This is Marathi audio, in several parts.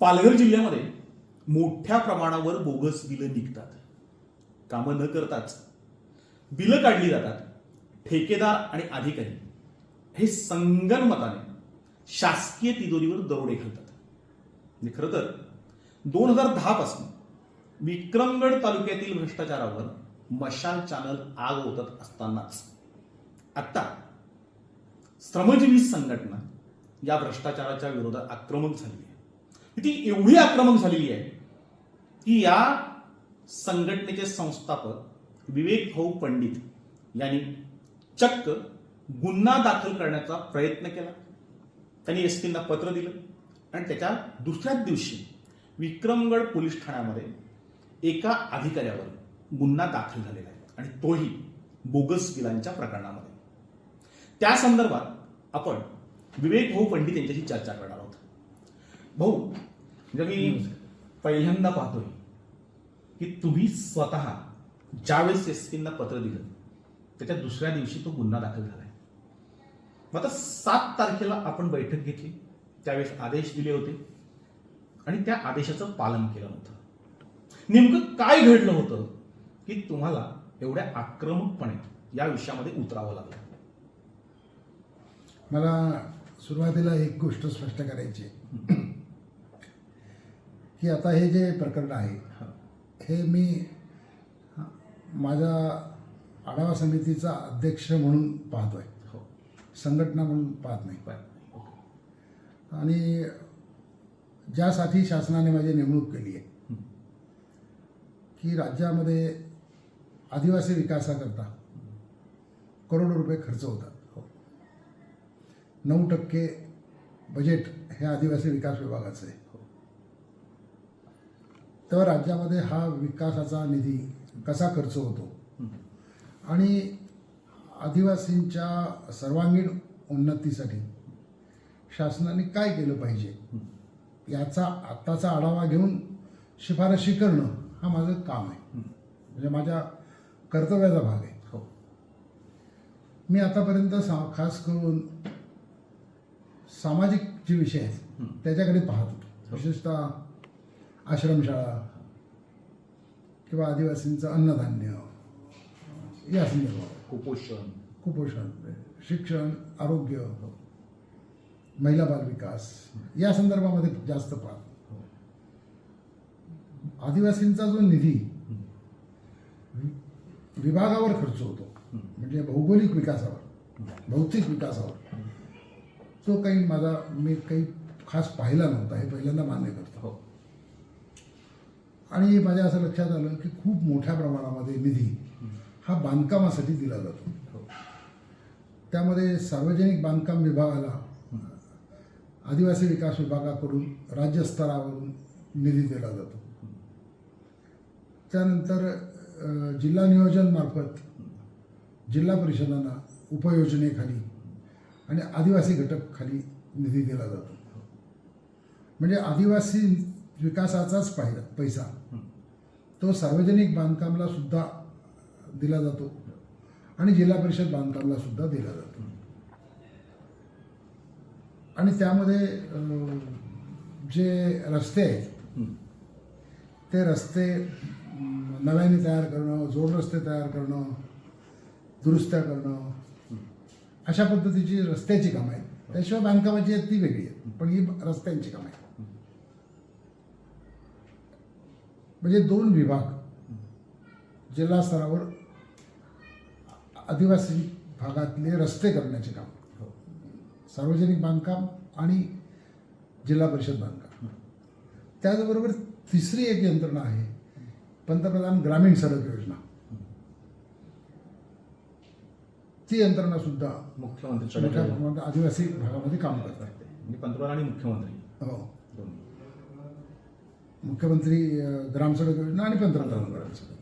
पालघर जिल्ह्यामध्ये मोठ्या प्रमाणावर बोगस बिलं निघतात. कामं न करताच बिलं काढली जातात. ठेकेदार आणि अधिकारी हे संगनमताने शासकीय तिजोरीवर दरोडे घालतात. म्हणजे खरं तर दोन हजार दहापासून विक्रमगड तालुक्यातील भ्रष्टाचारावर मशाल चॅनल आग ओतत असतानाच आता श्रमजीवी संघटना या भ्रष्टाचाराच्या विरोधात आक्रमक झाली ती एवढी आक्रमक झालेली आहे की या संघटनेचे संस्थापक विवेक भाऊ पंडित यांनी चक्क गुन्हा दाखल करण्याचा प्रयत्न केला. त्यांनी एस टींना पत्र दिलं आणि त्याच्या दुसऱ्याच दिवशी विक्रमगड पोलीस ठाण्यामध्ये एका अधिकाऱ्यावर गुन्हा दाखल झालेला आहे आणि तोही बोगस बिलांच्या प्रकरणामध्ये. त्या संदर्भात आपण विवेक भाऊ पंडित यांच्याशी चर्चा करणार आहोत. भाऊ म्हणजे मी पहिल्यांदा पाहतोय की तुम्ही स्वतः ज्यावेळेस एस पींना पत्र दिलं त्याच्या दुसऱ्या दिवशी तो गुन्हा दाखल झालाय. मग आता सात तारखेला आपण बैठक घेतली त्यावेळेस आदेश दिले होते आणि त्या आदेशाचं पालन केलं नव्हतं नेमकं काय घडलं होतं की तुम्हाला एवढ्या आक्रमकपणे या विषयामध्ये उतरावं लागलं? मला सुरुवातीला एक गोष्ट स्पष्ट करायची. की आता हे जे प्रकरण आहे हे. मी माझ्या आढावा समितीचा अध्यक्ष म्हणून पाहतोय. हो. संघटना म्हणून पाहत नाही. आणि ज्यासाठी शासनाने माझी नेमणूक केली आहे की राज्यामध्ये आदिवासी विकासाकरता करोडो रुपये खर्च होतात. हो. नऊ टक्के बजेट हे आदिवासी विकास विभागाचं आहे. हो. तर राज्यामध्ये हा विकासाचा निधी कसा खर्च होतो हं. आणि आदिवासींच्या सर्वांगीण उन्नतीसाठी शासनाने काय केलं पाहिजे याचा आत्ताचा आढावा घेऊन शिफारशी करणं हा माझं काम आहे हं. म्हणजे माझ्या कर्तव्याचा भाग आहे हो मी आतापर्यंत सा खास करून सामाजिक जे विषय आहेत हं. त्याच्याकडे पाहत होतो विशेषतः आश्रमशाळा किंवा आदिवासींचं अन्नधान्य या संदर्भात. कुपोषण. कुपोषण शिक्षण आरोग्य महिला बाल विकास या संदर्भामध्ये जास्त पाहतो. आदिवासींचा जो निधी विभागावर खर्च होतो म्हणजे भौगोलिक विकासावर भौतिक विकासावर तो काही माझा मी काही खास पाहिला नव्हता हे पहिल्यांदा मान्य करतो. हो. आणि माझ्या असं लक्षात आलं की खूप मोठ्या प्रमाणामध्ये निधी हा बांधकामासाठी दिला जातो. त्यामध्ये सार्वजनिक बांधकाम विभागाला आदिवासी विकास विभागाकडून राज्यस्तरावरून निधी दिला जातो. त्यानंतर जिल्हा नियोजनमार्फत जिल्हा परिषदांना उपयोजनेखाली आणि आदिवासी घटक खाली निधी दिला जातो. म्हणजे आदिवासी विकासाचाच पाहिला पैसा. तो सार्वजनिक बांधकामला सुद्धा दिला जातो आणि जिल्हा परिषद बांधकामला सुद्धा दिला जातो. आणि त्यामध्ये जे रस्ते आहेत. ते रस्ते नव्याने तयार करणं जोड रस्ते तयार करणं दुरुस्त्या करणं अशा पद्धतीची रस्त्याची कामं आहेत. त्याशिवाय बांधकामाची आहेत ती वेगळी आहेत पण ही रस्त्यांची कामं आहेत. म्हणजे दोन विभाग. जिल्हा स्तरावर आदिवासी भागातले रस्ते करण्याचे काम. हो. सार्वजनिक बांधकाम आणि जिल्हा परिषद बांधकाम. त्याचबरोबर तिसरी एक यंत्रणा आहे पंतप्रधान ग्रामीण सडक योजना. ती यंत्रणा सुद्धा मुख्यमंत्री मोठ्या सडक प्रमाणात आदिवासी भागामध्ये काम करत आहे म्हणजे पंतप्रधान आणि मुख्यमंत्री. हो. दोन्ही. मुख्यमंत्री ग्रामसडक योजना आणि पंतप्रधान ग्रामसडक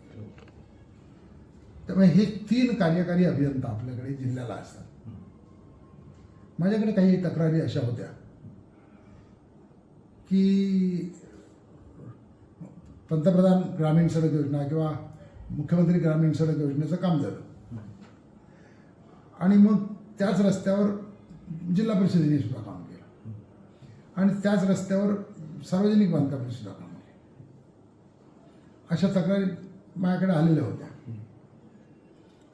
त्यामुळे हे तीन कार्यकारी अभियंता आपल्याकडे जिल्ह्याला असतात. माझ्याकडे काही तक्रारी अशा होत्या की पंतप्रधान ग्रामीण सडक योजना किंवा मुख्यमंत्री ग्रामीण सडक योजनेचं काम झालं. आणि मग त्याच रस्त्यावर जिल्हा परिषदेने सुद्धा काम केलं. आणि त्याच रस्त्यावर सार्वजनिक बांधकामाची सुद्धा काम अशा तक्रारी माझ्याकडे आलेल्या होत्या.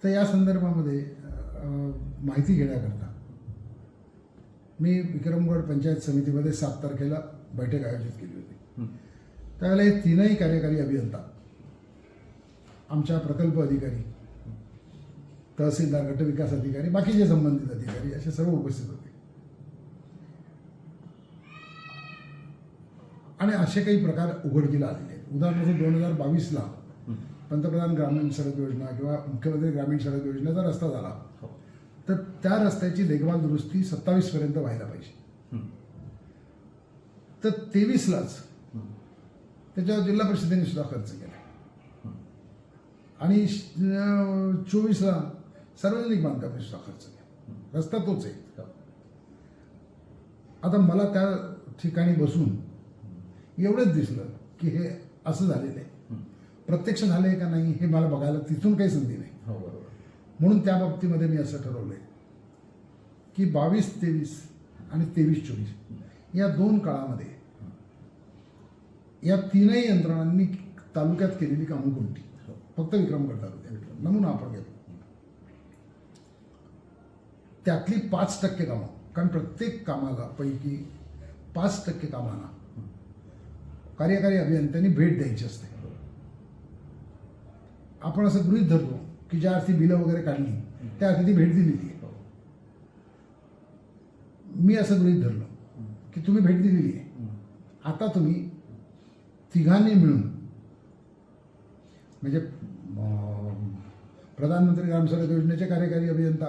तर या संदर्भामध्ये माहिती घेण्याकरता मी विक्रमगड पंचायत समितीमध्ये सात तारखेला बैठक आयोजित केली होती. त्यावेळेला हे तीनही कार्यकारी अभियंता आमच्या प्रकल्प अधिकारी तहसीलदार गटविकास अधिकारी बाकीचे संबंधित अधिकारी असे सर्व उपस्थित होते. आणि असे काही प्रकार उघडकीला आलेले उदाहरणार्थ दोन हजार बावीसला पंतप्रधान ग्रामीण सडक योजना किंवा मुख्यमंत्री ग्रामीण सडक योजनेचा रस्ता झाला. हो. तर त्या रस्त्याची देखभाल दुरुस्ती सत्तावीस पर्यंत व्हायला पाहिजे. तर तेवीसलाच त्याच्यावर जिल्हा परिषदेने सुद्धा खर्च केला. आणि चोवीसला सार्वजनिक बांधकामाने सुद्धा खर्च केला. रस्ता तोच आहे. आता मला त्या ठिकाणी बसून एवढंच दिसलं की हे असं झालेलं आहे. प्रत्यक्ष झालं आहे का नाही हे मला बघायला तिथून काही संधी नाही. हो बरोबर. म्हणून त्या बाबतीमध्ये मी असं ठरवलंय की बावीस तेवीस आणि तेवीस चोवीस या दोन काळामध्ये या तीनही यंत्रणांनी तालुक्यात केलेली कामं कोणती फक्त विक्रमगड तालुक्यात नमुना आपण घेतो त्यातली पाच टक्के कामं कारण प्रत्येक कामाला पैकी पाच टक्के कामाला कार्यकारी अभियंत्यांनी भेट द्यायची असते. आपण असं गृहीत धरतो की ज्या अर्थी बिलं वगैरे काढली त्या अर्थी ती भेट दिलेली आहे. मी असं गृहीत धरलो की तुम्ही भेट दिलेली आहे. आता तुम्ही तिघांनी मिळून म्हणजे प्रधानमंत्री ग्रामसडक योजनेचे कार्यकारी अभियंता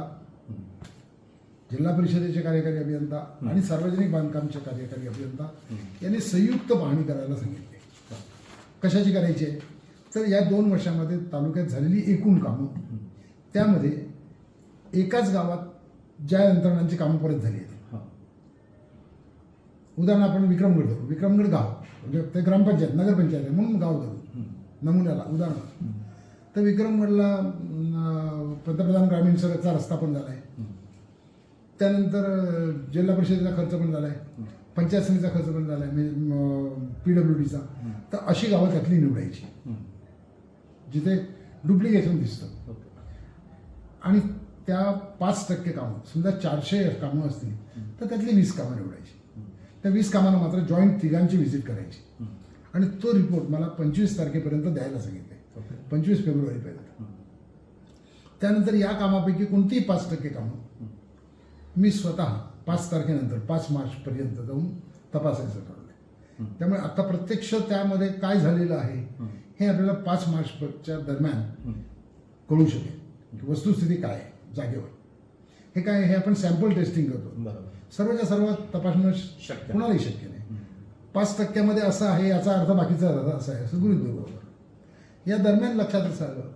जिल्हा परिषदेचे कार्यकारी अभियंता आणि सार्वजनिक बांधकामचे कार्यकारी अभियंता यांनी संयुक्त पाहणी करायला सांगितले. कशाची करायची आहे? तर या दोन वर्षामध्ये तालुक्यात झालेली एकूण कामं त्यामध्ये एकाच गावात ज्या यंत्रणांची कामं परत झाली आहेत. उदाहरण आपण विक्रमगड धरू विक्रमगड गाव म्हणजे ते ग्रामपंचायत नगरपंचायत आहे म्हणून गाव धरू नमुन्याला उदाहरण. तर विक्रमगडला पंतप्रधान ग्रामीण सडकचा रस्ता पण झाला आहे त्यानंतर जिल्हा परिषदेचा खर्च पण झाला आहे पंचायत समितीचा खर्च पण झाला आहे म्हणजे पी डब्ल्यू डीचा तर अशी गावं त्यातली निवडायची. जिथे डुप्लिकेशन दिसतं. आणि त्या पाच टक्के कामं समजा चारशे कामं असतील तर त्यातली वीस कामं निवडायची. त्या वीस कामांना मात्र जॉईंट तिघांची व्हिजिट करायची. आणि तो रिपोर्ट मला पंचवीस तारखेपर्यंत द्यायला सांगितले पंचवीस फेब्रुवारीपर्यंत. त्यानंतर या कामापैकी कोणतीही पाच टक्के कामं मी स्वतः पाच तारखेनंतर पाच मार्चपर्यंत जाऊन तपासायचं ठरवलं. त्यामुळे आता प्रत्यक्ष त्यामध्ये काय झालेलं आहे हे. आपल्याला पाच मार्चच्या दरम्यान कळू शकेल की वस्तुस्थिती काय आहे जागेवर. हे काय हे आपण सॅम्पल टेस्टिंग करतो. सर्वच्या सर्व तपासणं शक्य. कुणालाही शक्य नाही. पाच टक्क्यामध्ये असं आहे याचा अर्थ बाकीचा अर्थ असा आहे असं गृहित बरोबर या दरम्यान लक्षात असं आलं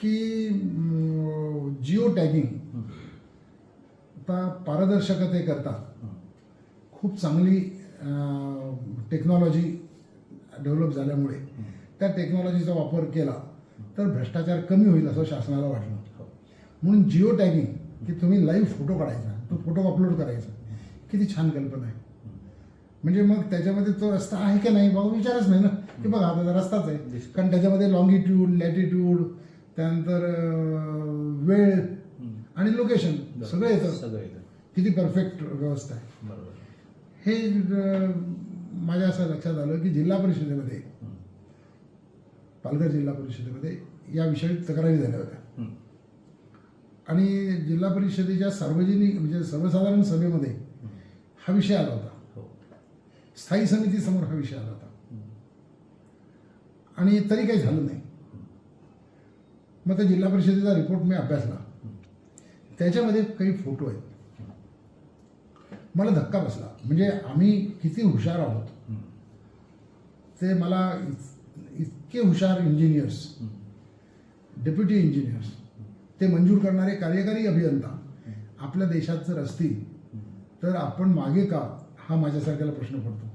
की जिओ टॅगिंग आता पारदर्शकतेकरता खूप चांगली टेक्नॉलॉजी डेव्हलप झाल्यामुळे त्या टेक्नॉलॉजीचा वापर केला तर भ्रष्टाचार कमी होईल असं शासनाला वाटलं. म्हणून जिओ टॅगिंग की तुम्ही लाईव्ह फोटो काढायचा तो फोटो अपलोड करायचा किती छान कल्पना आहे. म्हणजे मग त्याच्यामध्ये तो रस्ता आहे की नाही बाबा विचारच नाही ना. की बघा आता रस्ताच आहे. कारण त्याच्यामध्ये लॉंगिट्यूड लॅटिट्यूड त्यानंतर वेळ आणि लोकेशन सगळं येतं. सगळं येतं. किती परफेक्ट व्यवस्था आहे. बरोबर. हे अं, माझ्या असं लक्षात आलं की जिल्हा परिषदेमध्ये पालघर जिल्हा परिषदेमध्ये याविषयी तक्रारी झाल्या होत्या. आणि जिल्हा परिषदेच्या सार्वजनिक म्हणजे सर्वसाधारण सभेमध्ये हा. विषय आला होता. हो. स्थायी समितीसमोर हा विषय आला होता. आणि तरी काही झालं नाही. मग त्या जिल्हा परिषदेचा रिपोर्ट मी अभ्यासला. त्याच्यामध्ये काही फोटो आहेत. मला धक्का बसला. म्हणजे आम्ही किती हुशार आहोत. ते मला इतके हुशार इंजिनियर्स डेप्युटी इंजिनियर्स ते मंजूर करणारे कार्यकारी अभियंता आपल्या देशात जर असतील तर आपण मागे का? हा माझ्यासारख्याला प्रश्न पडतो.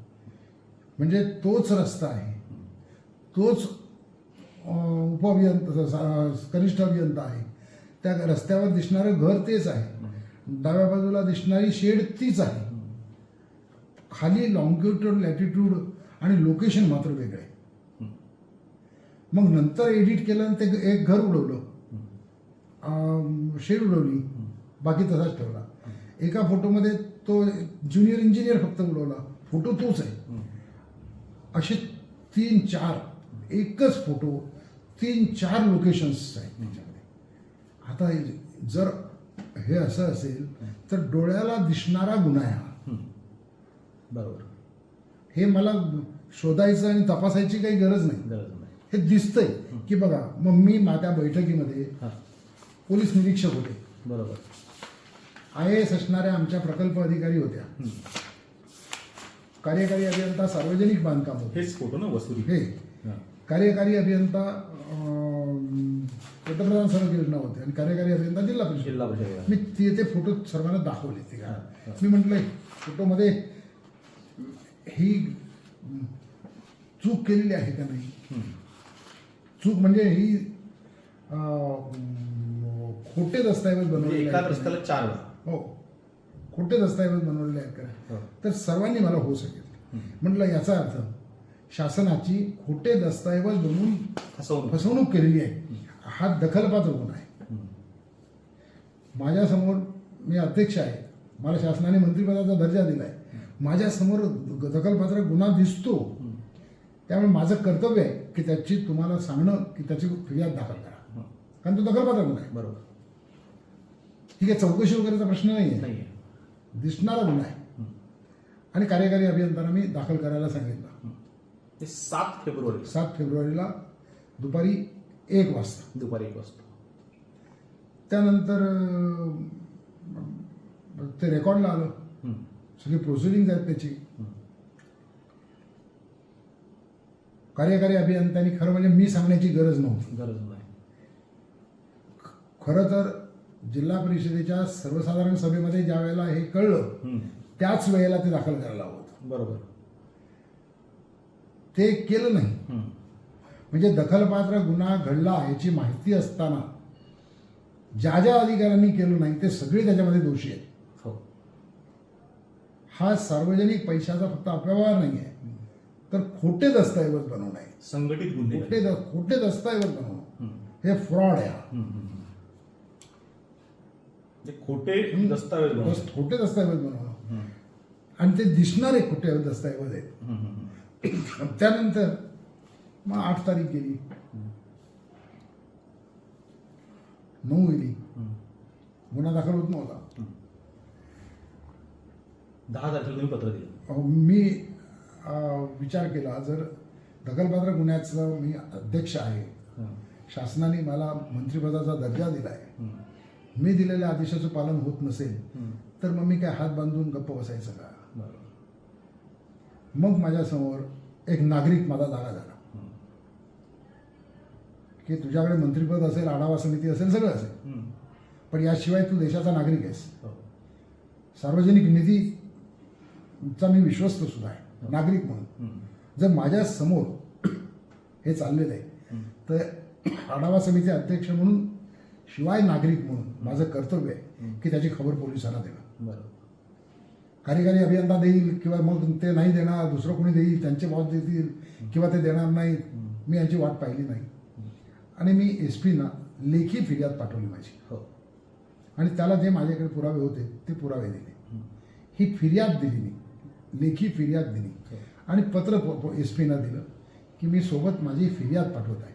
म्हणजे तोच रस्ता आहे. तोच उपअभियंता कनिष्ठ अभियंता आहे. त्या रस्त्यावर दिसणारं घर तेच आहे. डाव्या बाजूला दिसणारी शेड तीच आहे. खाली लॉंगिट्यूड लॅटिट्यूड आणि लोकेशन मात्र वेगळं. आहे मग नंतर एडिट केलं आणि ते एक घर उडवलं. शेड उडवली. बाकी तसाच ठेवला. एका फोटोमध्ये तो ज्युनियर इंजिनियर फक्त उडवला. फोटो तोच आहे. असे तीन चार एकच फोटो तीन चार लोकेशन्स आहेत. त्याच्यामध्ये आता जर हे असं असेल तर डोळ्याला दिसणारा गुन्हा आहे हा. बरोबर. हे मला शोधायचं आणि तपासायची काही गरज नाही. गरज नाही. हे दिसतंय की बघा मग मी माझ्या बैठकीमध्ये पोलीस निरीक्षक होते. बरोबर. आय ए एस असणाऱ्या आमच्या प्रकल्प अधिकारी होत्या. हं. कार्यकारी अभियंता सार्वजनिक बांधकाम होते. हेच फोटो ना वसुली हे. कार्यकारी अभियंता पंतप्रधान सडक योजना होते आणि कार्यकारी अभियंता जिल्हा परिषद. जिल्हा परिषद मी ते ते फोटो सर्वांना दाखवले ते हा. मी म्हटलं फोटोमध्ये ही चूक केलेली आहे का नाही. चूक म्हणजे ही खोटे दस्तऐवज म्हणजे बनवलेले एका रस्त्याला चार? हो. खोटे दस्तऐवज बनवलेले आहेत का? हो. तर सर्वांनी मला हो सांगितलं. म्हटलं याचा अर्थ शासनाची खोटे दस्तऐवज बनवून फसवणूक. केलेली आहे. हा दखलपात्र गुन्हा आहे. माझ्यासमोर मी अध्यक्ष आहे. मला शासनाने मंत्रिपदाचा दर्जा दिला आहे माझ्यासमोर दखलपात्र गुन्हा दिसतो. त्यामुळे माझं कर्तव्य आहे की त्याची तुम्हाला सांगणं की त्याची फिर्याद दाखल करा. कारण तो दखलपात्र गुन्हा आहे. बरोबर. ठीक आहे चौकशी वगैरेचा प्रश्न नाही आहे दिसणारा गुन्हा आहे. आणि कार्यकारी अभियंत्यांना मी दाखल करायला सांगितलं. ते सात फेब्रुवारी सात फेब्रुवारीला दुपारी एक वाजता. दुपारी एक वाजता. त्यानंतर अं, ते रेकॉर्डला आलं. हं. सगळी प्रोसिडिंग आहेत त्याची. कार्यकारी अभियंत्यांनी खरं म्हणजे मी सांगण्याची गरज नव्हती. गरज नाही. खरं तर जिल्हा परिषदेच्या सर्वसाधारण सभेमध्ये ज्या वेळेला हे कळलं हं. त्याच वेळेला ते दाखल करायला हवं होतं. बरोबर. ते केलं नाही. हं. म्हणजे दखलपात्र गुन्हा घडला याची माहिती असताना ज्या ज्या अधिकाऱ्यांनी केलं नाही ते सगळे त्याच्यामध्ये दोषी आहेत हो हा सार्वजनिक पैशाचा फक्त अपव्यवहार नाही आहे तर खोटे दस्तऐवज बनवणं आहे संघटित गुन्हे खोटे द- खोटे दस्तऐवज बनवणं हं. फ्रॉड आहे हा. म्हणजे खोटे दस्तावेज. दस्त- खोटे दस्तऐवज बनवणं. आणि ते दिसणारे खोटे दस्तऐवज आहेत. त्यानंतर मग आठ तारीख गेली नऊ गेली. गुन्हा दाखल होत नव्हता दहा तारखेला तुम्ही पत्र दिलं अहो, मी अं, विचार केला जर दखलपात्र गुन्ह्याचं मी अध्यक्ष आहे हं. शासनाने मला मंत्रिपदाचा दर्जा दिला आहे हं. मी दिलेल्या आदेशाचं पालन होत नसेल हं. तर मग मी काय हात बांधून गप्प बसायचं का बरोबर मग माझ्यासमोर एक नागरिक माझा जागा झाला. की तुझ्याकडे मंत्रिपद असेल आढावा समिती असेल सगळं असेल. हं. पण याशिवाय तू देशाचा नागरिक आहेस. हो. सार्वजनिक निधीचा मी विश्वस्त सुद्धा आहे. नागरिक म्हणून. हं. जर माझ्यासमोर हे चाललेलं आहे हं. तर आढावा समिती अध्यक्ष म्हणून शिवाय नागरिक म्हणून माझं कर्तव्य आहे की त्याची खबर पोलिसांना देणं. बरोबर. कार्यकारी अभियंता देईल किंवा मग ते नाही देणार दुसरं कोणी देईल त्यांचे बॉस देतील किंवा ते देणार नाहीत मी यांची वाट पाहिली नाही. आणि मी एस पीना लेखी फिर्याद पाठवली माझी. हो. आणि त्याला जे माझ्याकडे पुरावे होते ते पुरावे दिले. हं. फिर्याद दिली मी. लेखी फिर्याद दिली. हो. आणि पत्र एस पीना दिलं की मी सोबत माझी फिर्याद पाठवत आहे.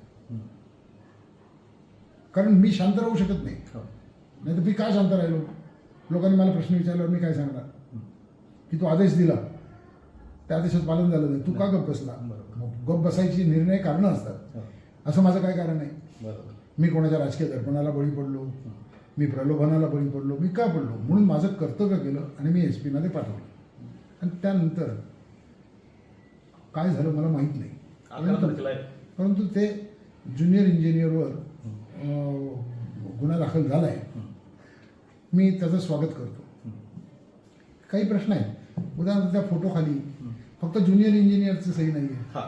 कारण मी शांत राहू शकत नाही. हो. नाही तर मी का शांत राहिलो? लोकांनी मला प्रश्न विचारल्यावर मी काय सांगणार? की तू आदेश दिला. त्या आदेशात पालन झालं नाही. तू का गप्प बसला? गप्प बसायची निर्णय कारणं असतात. हो. असं माझं काय कारण आहे मी कोणाच्या राजकीय दर्पणाला बळी पडलो. मी प्रलोभनाला बळी पडलो. मी का पडलो? म्हणून माझं कर्तव्य केलं आणि मी एस ते पाठवलं. आणि त्यानंतर काय झालं मला माहीत नाही. परंतु ते ज्युनियर इंजिनियरवर गुन्हा दाखल झाला आहे मी त्याचं स्वागत करतो. काही प्रश्न आहेत. उदाहरणार्थ त्या फोटोखाली फक्त ज्युनियर इंजिनियरची सही नाही आहे हा.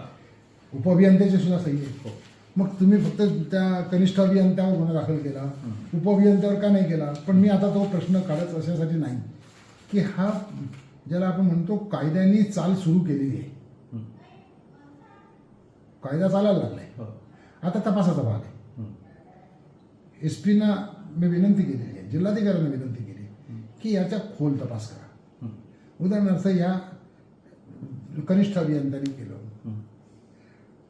उपअभियंत्याची सुद्धा सही आहे. हो. मग तुम्ही फक्त त्या कनिष्ठ अभियंत्यावर गुन्हा दाखल केला उपअभियंत्यावर का नाही केला? पण मी आता तो प्रश्न काढत अशासाठी नाही. की हा ज्याला आपण म्हणतो कायद्यांनी चाल सुरू केलेली आहे. कायदा चालायला लागलाय. हो. आता तपासाचा भाग आहे. एस पीना मी विनंती केलेली आहे जिल्हाधिकाऱ्यांना विनंती केली की याचा खोल तपास करा. उदाहरणार्थ या कनिष्ठ अभियंत्यांनी केलं.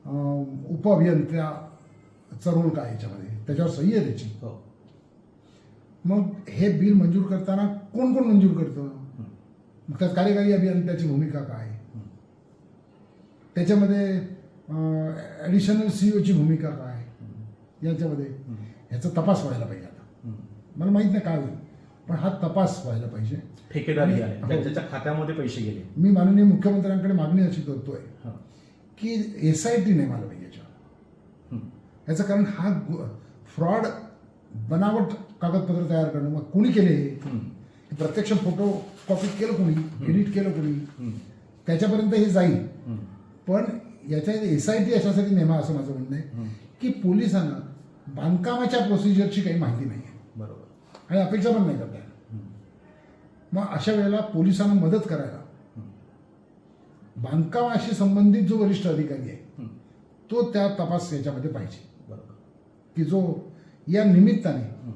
हं. अं, उपअभियंत्याचा रोल काय याच्यामध्ये त्याच्यावर सही आहे त्याची हो. मग हे बिल मंजूर करताना कोण कोण मंजूर करतं. मग त्यात कार्यकारी अभियंत्याची भूमिका काय. त्याच्यामध्ये ॲडिशनल सीईओची भूमिका काय याच्यामध्ये. ह्याचा तपास व्हायला पाहिजे आता. मला माहीत नाही काय होईल पण हा तपास व्हायला पाहिजे ठेकेदार हे खात्यामध्ये पैसे गेले मी माननीय मुख्यमंत्र्यांकडे मागणी अशी करतोय. की एस आय टी नेमायला पाहिजे याच्यावर. याचं कारण हा फ्रॉड बनावट कागदपत्र तयार करणं मग कोणी केले हे प्रत्यक्ष फोटो कॉपी केलं कोणी एडिट केलं कोणी हं. त्याच्यापर्यंत हे जाईल. पण याच्या एस आय टी अशासाठी नेमा असं माझं म्हणणं आहे. की पोलिसांना बांधकामाच्या प्रोसिजरची काही माहिती नाही आहे बरोबर आणि अपेक्षा पण नाही करता. मग अशा वेळेला पोलिसांना मदत करायला बांधकामाशी संबंधित जो वरिष्ठ अधिकारी आहे. तो त्या तपास याच्यामध्ये पाहिजे बरोबर की जो या निमित्ताने.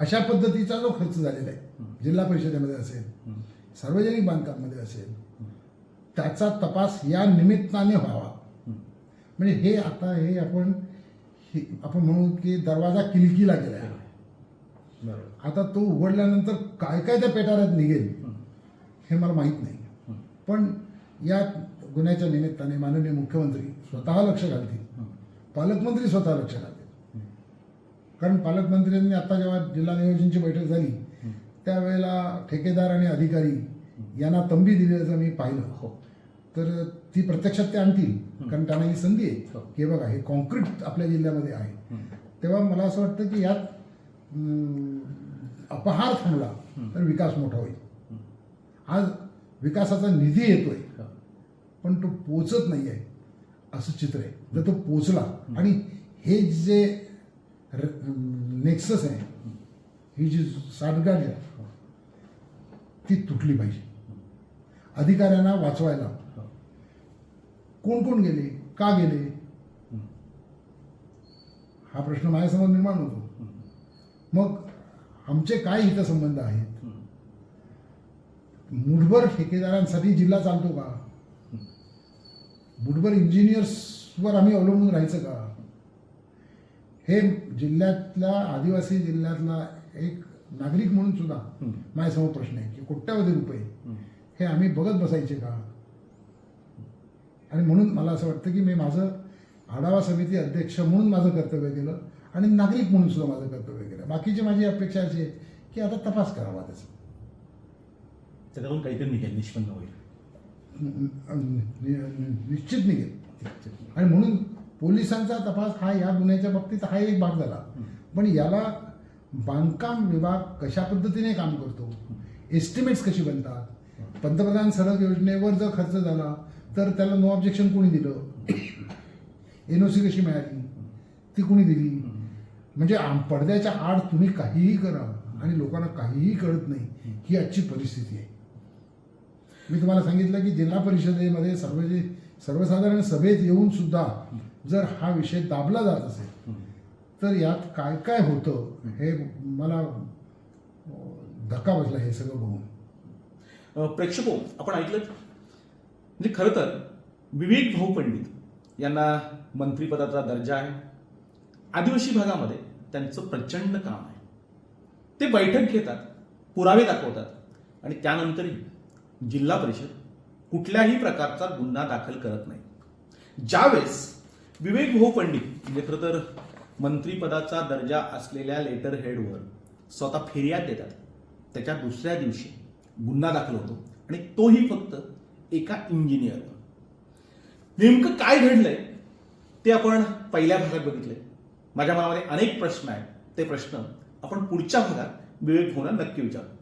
अशा पद्धतीचा जो खर्च झालेला आहे जिल्हा परिषदेमध्ये असेल. सार्वजनिक बांधकामामध्ये असेल त्याचा तपास या निमित्ताने व्हावा. म्हणजे हे आता हे आपण आपण म्हणू की दरवाजा किलकीला गेला आहे आता तो उघडल्यानंतर काय काय त्या पेटाऱ्यात निघेल हं. मला माहीत नाही. पण या गुन्ह्याच्या निमित्ताने माननीय मुख्यमंत्री स्वतः लक्ष घालतील. पालकमंत्री स्वतः लक्ष घालतील. कारण पालकमंत्र्यांनी आता जेव्हा जिल्हा नियोजनची बैठक झाली त्यावेळेला ठेकेदार आणि अधिकारी यांना तंबी दिल्याचं मी पाहिलं. हो. तर ती प्रत्यक्षात ते आणतील. कारण त्यांना ही संधी आहे. हो. की हे बघा हे कॉन्क्रीट आपल्या जिल्ह्यामध्ये आहे. तेव्हा मला असं वाटतं की यात अपहार थांबला तर विकास मोठा होईल. आज विकासाचा निधी येतोय. पण तो पोचत नाही आहे असं चित्र आहे. जर तो पोचला आणि हे जे नेक्सस आहे ही जी साठगाठ आहे ती तुटली पाहिजे. अधिकाऱ्यांना वाचवायला. कोण कोण गेले? का गेले? हा प्रश्न माझ्यासमोर निर्माण होतो. मग आमचे काय हितसंबंध आहेत? मुठभर ठेकेदारांसाठी जिल्हा चालतो का? मुठभर इंजिनियर्सवर आम्ही अवलंबून राहायचं का? हे जिल्ह्यातल्या आदिवासी जिल्ह्यातला एक नागरिक म्हणून सुद्धा. माझ्यासमोर प्रश्न आहे की कोट्यावधी रुपये हं. आम्ही बघत बसायचे का? आणि म्हणून मला असं वाटतं की मी माझं आढावा समिती अध्यक्ष म्हणून माझं कर्तव्य केलं आणि नागरिक म्हणून सुद्धा माझं कर्तव्य केलं. बाकीची माझी अपेक्षा अशी आहे की आता तपास करावा त्याचा. त्याच्यातून काहीतरी निघेल निष्पन्न होईल. निश्चित निघेल. आणि म्हणून पोलिसांचा तपास हा या गुन्ह्याच्या बाबतीत हा एक भाग झाला. पण याला बांधकाम विभाग कशा पद्धतीने काम करतो एस्टिमेट्स कशी बनतात पंतप्रधान सडक योजनेवर जर खर्च झाला तर त्याला नो ऑब्जेक्शन कोणी दिलं? एन ओ सी कशी मिळाली? ती कोणी दिली? म्हणजे पडद्याच्या आड तुम्ही काहीही करा आणि लोकांना काहीही कळत नाही ही आजची परिस्थिती आहे. मी तुम्हाला सांगितलं की जिल्हा परिषदेमध्ये सर्व सर्वसाधारण सभेत येऊन सुद्धा जर हा विषय दाबला जात असेल तर यात काय काय होतं हे मला धक्का बसला हे सगळं बघून. प्रेक्षको आपण ऐकलं म्हणजे खरं तर विवेक भाऊ पंडित यांना मंत्रिपदाचा दर्जा आहे. आदिवासी भागामध्ये त्यांचं प्रचंड काम आहे. ते बैठक घेतात पुरावे दाखवतात आणि त्यानंतरही जिल्हा परिषद कुठल्याही प्रकारचा गुन्हा दाखल करत नाही. ज्यावेळेस विवेक भाऊ पंडित म्हणजे खरं तर मंत्रीपदाचा दर्जा असलेल्या लेटर हेडवर स्वतः फिर्याद देतात त्याच्या दुसऱ्या दिवशी गुन्हा दाखल होतो आणि तोही फक्त एका इंजिनियरवर. नेमकं काय घडलंय ते आपण पहिल्या भागात बघितले माझ्या मनामध्ये अनेक प्रश्न आहेत. ते प्रश्न आपण पुढच्या भागात विवेक भाऊना नक्की विचारू.